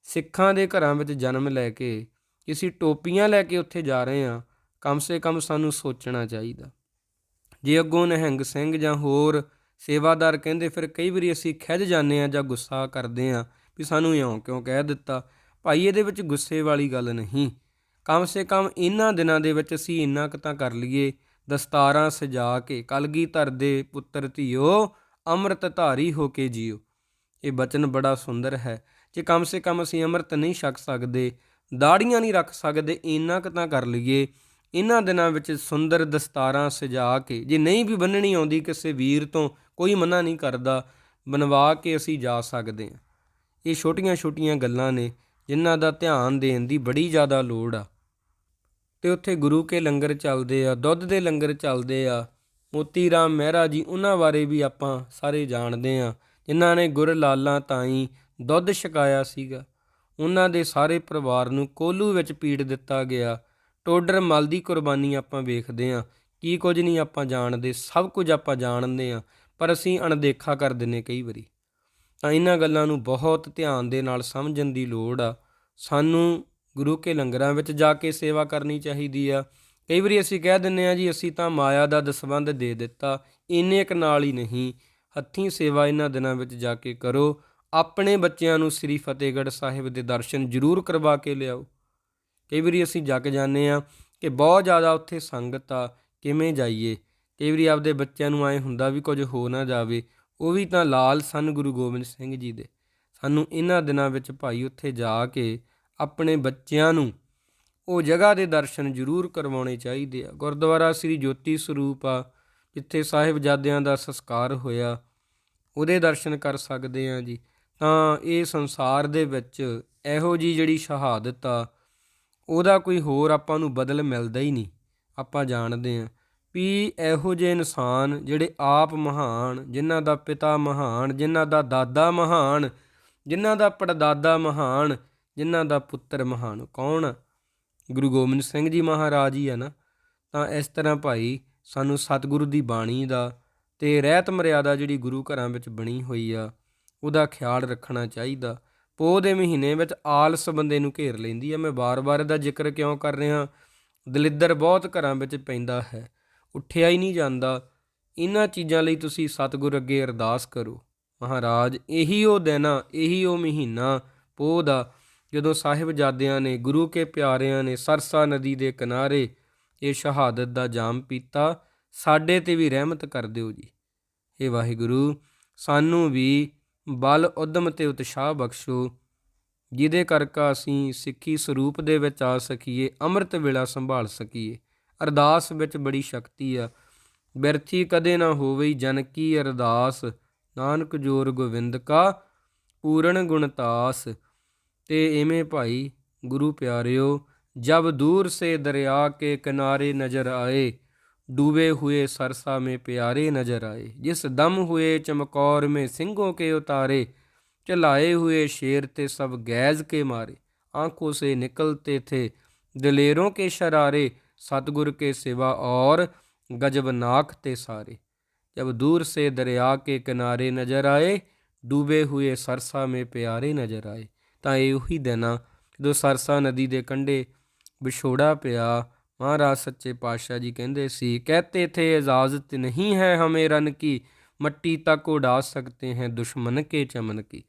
ਸਿੱਖਾਂ ਦੇ ਘਰਾਂ ਵਿੱਚ ਜਨਮ ਲੈ ਕੇ ਅਸੀਂ ਟੋਪੀਆਂ ਲੈ ਕੇ ਉੱਥੇ ਜਾ ਰਹੇ ਹਾਂ, ਕਮ ਸੇ ਕਮ ਸਾਨੂੰ ਸੋਚਣਾ ਚਾਹੀਦਾ। ਜੇ ਅੱਗੋਂ ਨਿਹੰਗ ਸਿੰਘ ਜਾਂ ਹੋਰ ਸੇਵਾਦਾਰ ਕਹਿੰਦੇ, ਫਿਰ ਕਈ ਵਾਰੀ ਅਸੀਂ ਖਿੱਝ ਜਾਂਦੇ ਆ ਜਾਂ ਗੁੱਸਾ ਕਰਦੇ ਆ ਵੀ ਸਾਨੂੰ ਇਉਂ ਕਿਉਂ ਕਹਿ ਦਿੱਤਾ। ਭਾਈ, ਇਹਦੇ ਵਿੱਚ ਗੁੱਸੇ ਵਾਲੀ ਗੱਲ ਨਹੀਂ। ਕਮ ਸੇ ਕਮ ਇਹਨਾਂ ਦਿਨਾਂ ਦੇ ਵਿੱਚ ਅਸੀਂ ਇੰਨਾ ਕੁ ਤਾਂ ਕਰ ਲਈਏ। ਦਸਤਾਰਾਂ ਸਜਾ ਕੇ ਕਲਗੀਧਰ ਦੇ ਪੁੱਤਰ ਧੀਓ ਅੰਮ੍ਰਿਤ ਧਾਰੀ ਹੋ ਕੇ ਜੀਓ। ਇਹ ਬਚਨ ਬੜਾ ਸੁੰਦਰ ਹੈ। ਜੇ ਕਮ ਸੇ ਕਮ ਅਸੀਂ ਅੰਮ੍ਰਿਤ ਨਹੀਂ ਛਕ ਸਕਦੇ, ਦਾੜੀਆਂ ਨਹੀਂ ਰੱਖ ਸਕਦੇ, ਇੰਨਾ ਕੁ ਤਾਂ ਕਰ ਲਈਏ। ਇਹਨਾਂ ਦਿਨਾਂ ਵਿੱਚ ਸੁੰਦਰ ਦਸਤਾਰਾਂ ਸਜਾ ਕੇ, ਜੇ ਨਹੀਂ ਵੀ ਬੰਨਣੀ ਆਉਂਦੀ, ਕਿਸੇ ਵੀਰ ਤੋਂ ਕੋਈ ਮਨਾ ਨਹੀਂ ਕਰਦਾ, ਬਣਵਾ ਕੇ ਅਸੀਂ ਜਾ ਸਕਦੇ ਹਾਂ। ਇਹ ਛੋਟੀਆਂ-ਛੋਟੀਆਂ ਗੱਲਾਂ ਨੇ, ਜਿਨ੍ਹਾਂ ਦਾ ਧਿਆਨ ਦੇਣ ਦੀ ਬੜੀ ਜ਼ਿਆਦਾ ਲੋੜ ਆ। ਤੇ ਉੱਥੇ ਗੁਰੂ ਕੇ ਲੰਗਰ ਚੱਲਦੇ ਆ, ਦੁੱਧ ਦੇ ਲੰਗਰ ਚੱਲਦੇ ਆ। ਮੋਤੀ ਰਾਮ ਮਹਿਰਾ ਜੀ ਉਹਨਾਂ ਬਾਰੇ ਵੀ ਆਪਾਂ ਸਾਰੇ ਜਾਣਦੇ ਆ ਜਿਨ੍ਹਾਂ ਨੇ ਗੁਰ ਲਾਲਾਂ ਤਾਈ ਦੁੱਧ ਛਕਾਇਆ ਸੀਗਾ। ਉਹਨਾਂ ਦੇ ਸਾਰੇ ਪਰਿਵਾਰ ਨੂੰ ਕੋਲੂ ਵਿੱਚ ਪੀੜ ਦਿੱਤਾ ਗਿਆ। ਟੋਡਰ ਮਲ ਦੀ ਕੁਰਬਾਨੀ ਆਪਾਂ ਵੇਖਦੇ ਆ ਕੀ ਕੁਝ ਨਹੀਂ ਆਪਾਂ ਜਾਣਦੇ, ਸਭ ਕੁਝ ਆਪਾਂ ਜਾਣਦੇ ਆ ਪਰ ਅਸੀਂ ਅਣਦੇਖਾ ਕਰ ਦਿੰਨੇ ਕਈ ਵਾਰੀ। ਤਾਂ ਇਹਨਾਂ ਗੱਲਾਂ ਨੂੰ ਬਹੁਤ ਧਿਆਨ ਦੇ ਨਾਲ ਸਮਝਣ ਦੀ ਲੋੜ ਆ। ਸਾਨੂੰ ਗੁਰੂ ਕੇ ਲੰਗਰਾਂ ਵਿੱਚ ਜਾ ਕੇ ਸੇਵਾ ਕਰਨੀ ਚਾਹੀਦੀ ਆ। ਕਈ ਵਾਰੀ ਅਸੀਂ ਕਹਿ ਦਿੰਨੇ ਆ ਜੀ, ਅਸੀਂ ਤਾਂ ਮਾਇਆ ਦਾ ਦਸਵੰਧ ਦੇ ਦਿੱਤਾ, ਇੰਨੇ ਕੁ ਨਾਲ ਹੀ ਨਹੀਂ। ਹੱਥੀਂ ਸੇਵਾ ਇਹਨਾਂ ਦਿਨਾਂ ਵਿੱਚ ਜਾ ਕੇ ਕਰੋ। ਆਪਣੇ ਬੱਚਿਆਂ ਨੂੰ ਸ੍ਰੀ ਫਤਿਹਗੜ੍ਹ ਸਾਹਿਬ ਦੇ ਦਰਸ਼ਨ ਜ਼ਰੂਰ ਕਰਵਾ ਕੇ ਲਿਆਓ। ਕਈ ਵਾਰੀ ਅਸੀਂ ਜੱਗ ਜਾਂਦੇ ਆ ਕਿ ਬਹੁਤ ਜ਼ਿਆਦਾ ਉੱਥੇ ਸੰਗਤ ਆ, ਕਿਵੇਂ ਜਾਈਏ? ਕਈ ਵਾਰੀ ਆਪਦੇ ਬੱਚਿਆਂ ਨੂੰ ਐ ਹੁੰਦਾ ਵੀ ਕੁਝ ਹੋ ਨਾ ਜਾਵੇ, ਉਹ ਵੀ ਤਾਂ ਲਾਲ ਸਨ ਗੁਰੂ ਗੋਬਿੰਦ ਸਿੰਘ ਜੀ ਦੇ। ਸਾਨੂੰ ਇਹਨਾਂ ਦਿਨਾਂ ਵਿੱਚ ਭਾਈ ਉੱਥੇ ਜਾ ਕੇ ਆਪਣੇ ਬੱਚਿਆਂ ਨੂੰ ਉਹ ਜਗ੍ਹਾ ਦੇ ਦਰਸ਼ਨ ਜ਼ਰੂਰ ਕਰਵਾਉਣੇ ਚਾਹੀਦੇ ਆ। ਗੁਰਦੁਆਰਾ ਸ੍ਰੀ ਜੋਤੀ ਸਰੂਪ ਆ, ਜਿੱਥੇ ਸਾਹਿਬਜ਼ਾਦਿਆਂ ਦਾ ਸੰਸਕਾਰ ਹੋਇਆ, ਉਹਦੇ ਦਰਸ਼ਨ ਕਰ ਸਕਦੇ ਆ ਜੀ। ਤਾਂ ਇਹ ਸੰਸਾਰ ਦੇ ਵਿੱਚ ਇਹੋ ਜੀ ਜਿਹੜੀ ਸ਼ਹਾਦਤ ਆ, ਉਹਦਾ ਕੋਈ ਹੋਰ ਆਪਾਂ ਨੂੰ ਬਦਲ ਮਿਲਦਾ ਹੀ ਨਹੀਂ, ਆਪਾਂ ਜਾਣਦੇ ਆ ਵੀ ਇਹੋ ਜਿਹੇ ਇਨਸਾਨ ਜਿਹੜੇ ਆਪ ਮਹਾਨ, ਜਿਨ੍ਹਾਂ ਦਾ ਪਿਤਾ ਮਹਾਨ, ਜਿਨ੍ਹਾਂ ਦਾ ਦਾਦਾ ਮਹਾਨ, ਜਿਨ੍ਹਾਂ ਦਾ ਪੜਦਾਦਾ ਮਹਾਨ, ਜਿਨ੍ਹਾਂ ਦਾ ਪੁੱਤਰ ਮਹਾਨ, ਕੌਣ ਗੁਰੂ ਗੋਬਿੰਦ ਸਿੰਘ ਜੀ ਮਹਾਰਾਜ ਹੀ ਆ ਨਾ। ਤਾਂ ਇਸ ਤਰ੍ਹਾਂ ਭਾਈ ਸਾਨੂੰ ਸਤਿਗੁਰੂ ਦੀ ਬਾਣੀ ਦਾ ਤੇ ਰਹਿਤ ਮਰਿਆਦਾ ਜਿਹੜੀ ਗੁਰੂ ਘਰਾਂ ਵਿੱਚ ਬਣੀ ਹੋਈ ਆ ਉਹਦਾ ਖਿਆਲ ਰੱਖਣਾ ਚਾਹੀਦਾ। ਪੋਹ ਦੇ ਮਹੀਨੇ ਵਿੱਚ ਆਲਸ ਬੰਦੇ ਨੂੰ ਘੇਰ ਲੈਂਦੀ ਹੈ ਮੈਂ ਬਾਰ-ਬਾਰ ਇਹਦਾ ਜ਼ਿਕਰ ਕਿਉਂ ਕਰ ਰਿਹਾ? ਦਲਿੱਦਰ ਬਹੁਤ ਘਰਾਂ ਵਿੱਚ ਪੈਂਦਾ ਹੈ। ਉੱਠਿਆ ਹੀ ਨਹੀਂ ਜਾਂਦਾ। ਇਹਨਾਂ ਚੀਜ਼ਾਂ ਲਈ ਤੁਸੀਂ ਸਤਿਗੁਰ ਅੱਗੇ ਅਰਦਾਸ ਕਰੋ। ਮਹਾਰਾਜ, ਇਹੀ ਉਹ ਦਿਨ ਆ, ਇਹੀ ਉਹ ਮਹੀਨਾ ਪੋਹ ਦਾ, ਜਦੋਂ ਸਾਹਿਬਜ਼ਾਦਿਆਂ ਨੇ, ਗੁਰੂ ਕੇ ਪਿਆਰਿਆਂ ਨੇ ਸਰਸਾ ਨਦੀ ਦੇ ਕਿਨਾਰੇ ਇਹ ਸ਼ਹਾਦਤ ਦਾ ਜਾਮ ਪੀਤਾ, ਸਾਡੇ ਤੇ ਵੀ ਰਹਿਮਤ ਕਰ ਦਿਓ ਜੀ। ਏ ਵਾਹਿਗੁਰੂ, ਸਾਨੂੰ ਵੀ ਬਲ ਉਦਮ ਤੇ ਉਤਸ਼ਾਹ ਬਖਸ਼ੋ, ਜਿਹਦੇ ਕਰਕੇ ਅਸੀਂ ਸਿੱਖੀ ਸਰੂਪ ਦੇ ਵਿੱਚ ਆ ਸਕੀਏ, ਅੰਮ੍ਰਿਤ ਵੇਲਾ ਸੰਭਾਲ ਸਕੀਏ। ਅਰਦਾਸ ਵਿੱਚ ਬੜੀ ਸ਼ਕਤੀ ਆ। ਬਿਰਥੀ ਕਦੇ ਨਾ ਹੋਵੇ ਜਨ ਕੀ ਅਰਦਾਸ, ਨਾਨਕ ਜੋਰ ਗੋਵਿੰਦ ਕਾ ਪੂਰਨ ਗੁਣਤਾਸ ਤੇ ਐਵੇਂ ਭਾਈ, ਗੁਰੂ ਪਿਆਰਿਓ, ਜਬ ਦੂਰ ਸੇ ਦਰਿਆ ਕੇ ਕਿਨਾਰੇ ਨਜ਼ਰ ਆਏ डूबे हुए सरसा में प्यारे नजर आए जिस दम हुए चमकौर में सिंहों के उतारे चलाए हुए शेर थे सब गैज के मारे आंखों से निकलते थे दिलेरों के शरारे सतगुर के सिवा और गजब नाक थे सारे जब दूर से दरिया के किनारे नजर आए डूबे हुए सरसा में प्यारे नजर आए ਤਾਂ ਇਹ ਉਹੀ ਦਿਨ ਆ ਜਦੋਂ ਸਰਸਾ ਨਦੀ ਦੇ ਕੰਢੇ ਵਿਛੋੜਾ ਪਿਆ ਮਹਾਰਾਜ ਸੱਚੇ ਪਾਤਸ਼ਾਹ ਜੀ ਕਹਿੰਦੇ ਸੀ, ਕਹਤੇ ਥੇ ਇਜਾਜ਼ਤ ਨਹੀਂ ਹੈ ਹਮੇ ਰਨ ਕੀ, ਮੱਟੀ ਤੱਕ ਉਡਾ ਸਕਤੇ ਹੈ ਦੁਸ਼ਮਨ ਕੇ ਚਮਨ ਕੀ।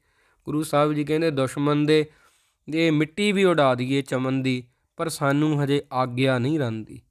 ਗੁਰੂ ਸਾਹਿਬ ਜੀ ਕਹਿੰਦੇ, ਦੁਸ਼ਮਨ ਦੇ ਇਹ ਮਿੱਟੀ ਵੀ ਉਡਾ ਦਈਏ ਚਮਨ ਦੀ, ਪਰ ਸਾਨੂੰ ਹਜੇ ਆਗਿਆ ਨਹੀਂ ਰੰਦੀ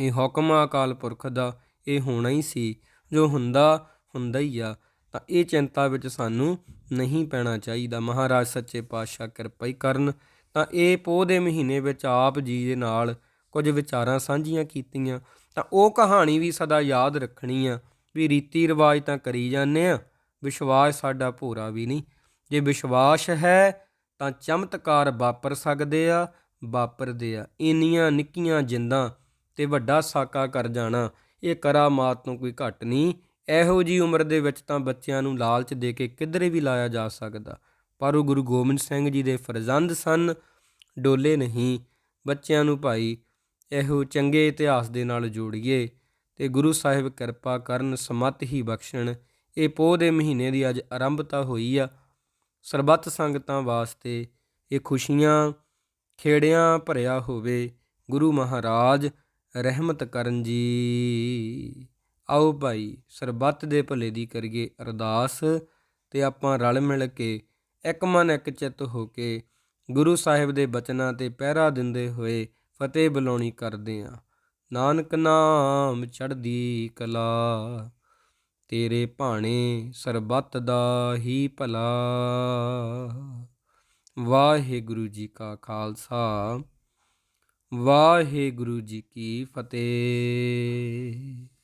ਇਹ ਹੁਕਮ ਅਕਾਲ ਪੁਰਖ ਦਾ, ਇਹ ਹੋਣਾ ਹੀ ਸੀ। ਜੋ ਹੁੰਦਾ ਹੁੰਦਾ ਹੀ ਆ, ਤਾਂ ਇਹ ਚਿੰਤਾ ਵਿੱਚ ਸਾਨੂੰ ਨਹੀਂ ਪੈਣਾ ਚਾਹੀਦਾ। ਮਹਾਰਾਜ ਸੱਚੇ ਪਾਤਸ਼ਾਹ ਕਿਰਪਾ ਹੀ ਕਰਨ, ਤਾਂ ਇਹ ਪੋਹ ਦੇ ਮਹੀਨੇ ਵਿੱਚ ਆਪ ਜੀ ਦੇ ਨਾਲ ਕੁਝ ਵਿਚਾਰਾਂ ਸਾਂਝੀਆਂ ਕੀਤੀਆਂ, ਤਾਂ ਉਹ ਕਹਾਣੀ ਵੀ ਸਦਾ ਯਾਦ ਰੱਖਣੀ ਆ ਵੀ ਰੀਤੀ ਰਿਵਾਜ ਤਾਂ ਕਰੀ ਜਾਂਦੇ ਆ, ਵਿਸ਼ਵਾਸ ਸਾਡਾ ਭੋਰਾ ਵੀ ਨਹੀਂ। ਜੇ ਵਿਸ਼ਵਾਸ ਹੈ ਤਾਂ ਚਮਤਕਾਰ ਵਾਪਰ ਸਕਦੇ ਆ, ਵਾਪਰਦੇ ਆ। ਇੰਨੀਆਂ ਨਿੱਕੀਆਂ ਜਿੰਦਾਂ ਤੇ ਵੱਡਾ ਸਾਕਾ ਕਰ ਜਾਣਾ, ਇਹ ਕਰਾਮਾਤ ਤੋਂ ਕੋਈ ਘੱਟ ਨਹੀਂ। ਇਹੋ ਜੀ ਉਮਰ ਦੇ ਵਿੱਚ ਤਾਂ ਬੱਚਿਆਂ ਨੂੰ ਲਾਲਚ ਦੇ ਕੇ ਕਿਧਰੇ ਵੀ ਲਾਇਆ ਜਾ ਸਕਦਾ। ਪਰ ਉਹ ਗੁਰੂ ਗੋਬਿੰਦ ਸਿੰਘ ਜੀ ਦੇ ਫਰਜ਼ੰਦ ਸਨ, ਡੋਲੇ ਨਹੀਂ। ਬੱਚਿਆਂ ਨੂੰ ਭਾਈ ਇਹੋ ਚੰਗੇ ਇਤਿਹਾਸ ਦੇ ਨਾਲ ਜੋੜੀਏ ਤੇ ਗੁਰੂ ਸਾਹਿਬ ਕਿਰਪਾ ਕਰਨ ਸਮਤ ਹੀ ਬਖਸ਼ਣ। ਇਹ ਪੋਹ ਦੇ ਮਹੀਨੇ ਦੀ ਅੱਜ ਆਰੰਭਤਾ ਹੋਈ ਆ। ਸਰਬੱਤ ਸੰਗਤਾਂ ਵਾਸਤੇ ਇਹ ਖੁਸ਼ੀਆਂ, ਖੇੜਿਆਂ ਭਰਿਆ ਹੋਵੇ। ਗੁਰੂ ਮਹਾਰਾਜ, ਰਹਿਮਤ ਕਰਨ ਜੀ। ਆਓ ਭਾਈ, ਸਰਬੱਤ ਦੇ ਭਲੇ ਦੀ ਕਰੀਏ ਅਰਦਾਸ ਤੇ ਆਪਾਂ ਰਲ ਮਿਲ ਕੇ ਇੱਕ ਮਨ ਇੱਕ ਚਿੱਤ ਹੋ ਕੇ ਗੁਰੂ ਸਾਹਿਬ ਦੇ ਬਚਨਾਂ ਤੇ ਪਹਿਰਾ ਦਿੰਦੇ ਹੋਏ ਫਤਿਹ ਬੁਲਾਉਣੀ ਕਰਦੇ ਆ। ਨਾਨਕ ਨਾਮ ਚੜ੍ਹਦੀ ਕਲਾ, ਤੇਰੇ ਭਾਣੇ ਸਰਬੱਤ ਦਾ ਹੀ ਭਲਾ। ਵਾਹਿਗੁਰੂ ਜੀ ਕਾ ਖਾਲਸਾ, ਵਾਹਿਗੁਰੂ ਜੀ ਕੀ ਫਤਿਹ।